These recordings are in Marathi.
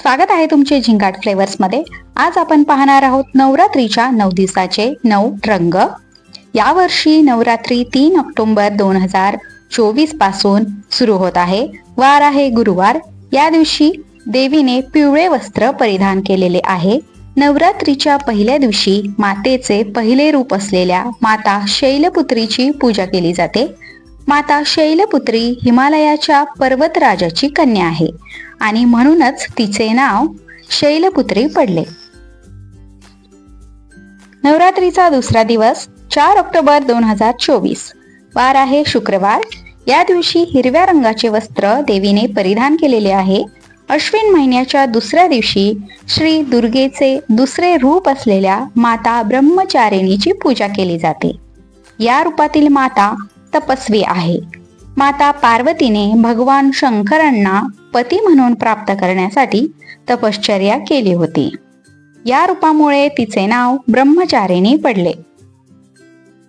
स्वागत आहे तुमचे झिंगाट फ्लेवर्समध्ये आज आपण पाहणार आहोत नवरात्रीच्या नऊ दिवसाचे नऊ रंग. यावर्षी नवरात्री तीन ऑक्टोंबर दोन हजार चोवीसपासून सुरू होत आहे. वार आहे गुरुवार. या दिवशी देवीने पिवळे वस्त्र परिधान केलेले आहे. नवरात्रीच्या पहिल्या दिवशी मातेचे पहिले रूप असलेल्या माता शैलपुत्रीची पूजा केली जाते. माता शैलपुत्री हिमालयाच्या पर्वतराजाची कन्या आहे. आणि म्हणूनच तिचे नाव शैलपुत्री पडले. नवरात्रीचा दुसरा दिवस चार ऑक्टोबर दोन हजार चोवीस. वार आहे शुक्रवार. या दिवशी हिरव्या रंगाचे वस्त्र देवीने परिधान केलेले आहे. अश्विन महिन्याच्या दुसऱ्या दिवशी श्री दुर्गेचे दुसरे रूप असलेल्या माता ब्रह्मचारिणीची पूजा केली जाते. या रूपातील माता तपस्वी आहे. माता पार्वतीने भगवान शंकरांना पती म्हणून प्राप्त करण्यासाठी तपश्चर्या केली होती. या रूपामुळे तिचे नाव ब्रह्मचारिणी पडले.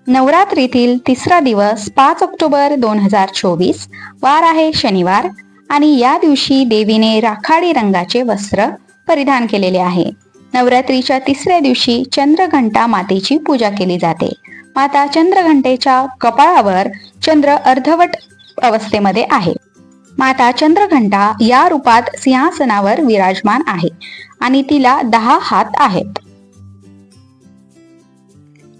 नवरात्रीतील तिसरा दिवस पाच ऑक्टोबर दोन हजार चोवीस वार आहे शनिवार आणि या दिवशी देवीने राखाडी रंगाचे वस्त्र परिधान केलेले आहे. नवरात्रीच्या तिसऱ्या दिवशी चंद्रघंटा मातेची पूजा केली जाते. माता चंद्रघंटेच्या कपाळावर चंद्र अर्धवट अवस्थेमध्ये आहे. माता चंद्रघंटा या रूपात सिंहासनावर विराजमान आहे आणि तिला दहा हात आहेत.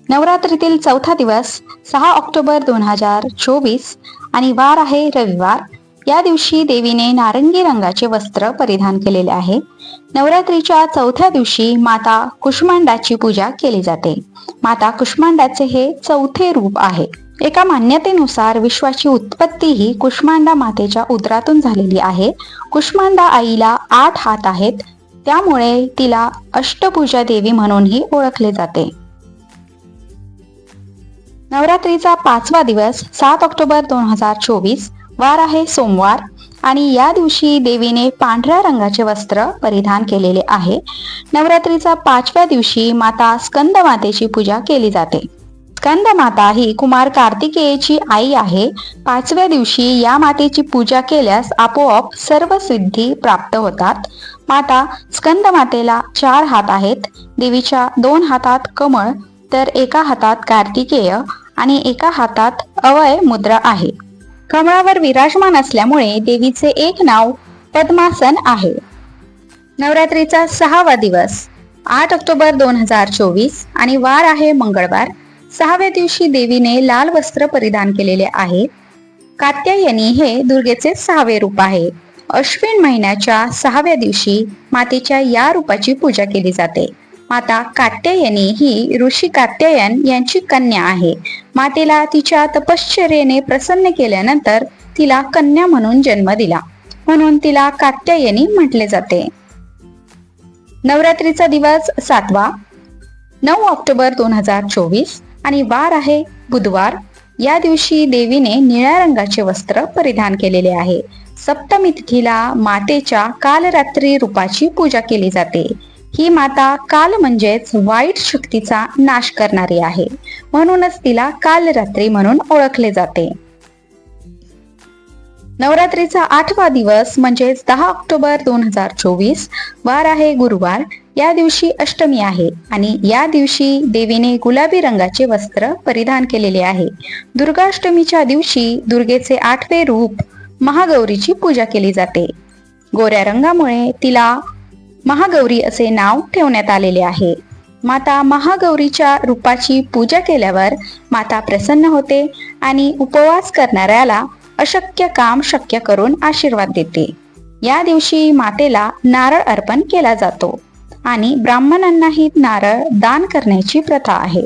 नवरात्रीतील चौथा दिवस सहा ऑक्टोबर दोन हजार चोवीस आणि वार आहे रविवार. या दिवशी देवीने नारंगी रंगाचे वस्त्र परिधान केलेले आहे. नवरात्रीच्या चौथ्या दिवशी माता कुष्मांडाची पूजा केली जाते. माता कुष्मांडाचे हे चौथे रूप आहे. एका मान्यतेनुसार विश्वाची उत्पत्ती ही कुष्मांडा मातेच्या उदरातून झालेली आहे. कुष्मांडा आईला आठ हात आहेत. त्यामुळे तिला अष्टपूजा देवी म्हणूनही ओळखले जाते. नवरात्रीचा पाचवा दिवस सात ऑक्टोबर दोन हजार चोवीस वार आहे सोमवार आणि या दिवशी देवीने पांढऱ्या रंगाचे वस्त्र परिधान केलेले आहे. नवरात्रीचा पाचव्या दिवशी माता स्कंद मातेची पूजा केली जाते. स्कंद माता ही कुमार कार्तिकेयची आई आहे. पाचव्या दिवशी या मातेची पूजा केल्यास आपोआप सर्व सिद्धी प्राप्त होतात. माता स्कंद मातेला चार हात आहेत. देवीच्या दोन हातात कमळ तर एका हातात कार्तिकेय आणि एका हातात अवय मुद्रा आहे. कमळावर विराजमान असल्यामुळे देवीचे एक नाव पद्मासन आहे. नवरात्रीचा सहावा दिवस आठ ऑक्टोबर दोन हजार चोवीस आणि वार आहे मंगळवार. सहाव्या दिवशी देवीने लाल वस्त्र परिधान केलेले आहे. कात्यायनी हे दुर्गेचे सहावे रूप आहे. अश्विन महिन्याच्या सहाव्या दिवशी मातेच्या या रूपाची पूजा केली जाते. माता कात्यायनी ही ऋषी कात्यायन यांची कन्या आहे. मातेला तिच्या तपश्चर्येने प्रसन्न केल्यानंतर तिला कन्या म्हणून जन्म दिला. म्हणून तिला कात्यायनी म्हटले जाते. नवरात्रीचा दिवस सातवा नऊ ऑक्टोबर दोन हजार चोवीस आणि वार आहे. बुधवार या दिवशी देवीने निळ्या रंगाचे वस्त्र परिधान केलेले आहे. सप्तमी तिथीला मातेच्या कालरात्री रूपाची पूजा केली जाते. ही माता काल म्हणजेच वाईट शक्तीचा नाश करणारी आहे. म्हणूनच तिला कालरात्री म्हणून ओळखले जाते. नवरात्रीचा आठवा दिवस म्हणजेच दहा ऑक्टोबर दोन हजार चोवीस वार आहे गुरुवार. या दिवशी अष्टमी आहे आणि या दिवशी देवीने गुलाबी रंगाचे वस्त्र परिधान केलेले आहे. दुर्गाष्टमीच्या दिवशी दुर्गेचे आठवे रूप महागौरीची पूजा केली जाते. गोऱ्या रंगामुळे तिला महागौरी असे नाव ठेवण्यात आलेले आहे. माता महागौरीच्या रूपाची पूजा केल्यावर माता प्रसन्न होते आणि उपवास करणाऱ्याला अशक्य काम शक्य करून आशीर्वाद देते. या दिवशी मातेला नारळ अर्पण केला जातो आणि ब्राह्मणांनाही नारळ दान करण्याची प्रथा आहे.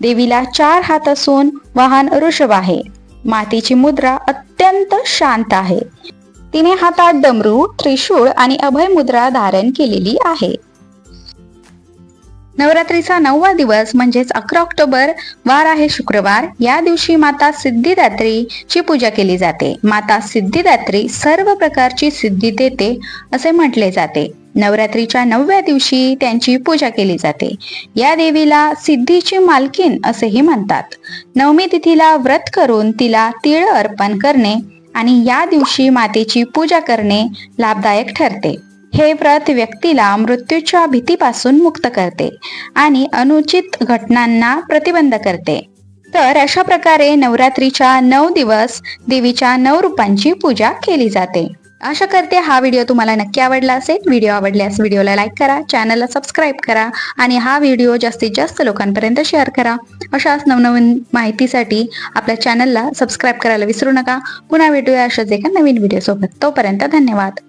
देवीला चार हात असून वाहन ऋषभ आहे. मातेची मुद्रा अत्यंत शांत आहे. तिने हातात डमरू त्रिशूळ आणि अभय मुद्रा धारण केलेली आहे. नवरात्रीचा नववा दिवस म्हणजेच अकरा ऑक्टोबर वार आहे शुक्रवार. या दिवशी माता सिद्धिदात्रीची पूजा केली जाते. माता सिद्धिदात्री सर्व प्रकारची सिद्धी देते असे म्हटले जाते. नवरात्रीच्या नवव्या दिवशी त्यांची पूजा केली जाते. या देवीला सिद्धीची मालकीन असेही म्हणतात. नवमी तिथीला व्रत करून तिला तिळ अर्पण करणे आणि या दिवशी मातेची पूजा करणे लाभदायक ठरते. हे व्रत व्यक्तीला मृत्यूच्या भीतीपासून मुक्त करते आणि अनुचित घटनांना प्रतिबंध करते. तर अशा प्रकारे नवरात्रीच्या नऊ दिवस देवीच्या नऊ रूपांची पूजा केली जाते. आशा करते हा व्हिडिओ तुम्हाला नक्की आवडला असेल. व्हिडिओ आवडल्यास व्हिडिओला लाईक करा चॅनलला सबस्क्राईब करा आणि हा व्हिडिओ जास्तीत जास्त लोकांपर्यंत शेअर करा. अशाच नवनवीन माहितीसाठी आपल्या चॅनलला सबस्क्राईब करायला विसरू नका. पुन्हा भेटूया अशाच एका नवीन व्हिडिओसोबत. तोपर्यंत धन्यवाद.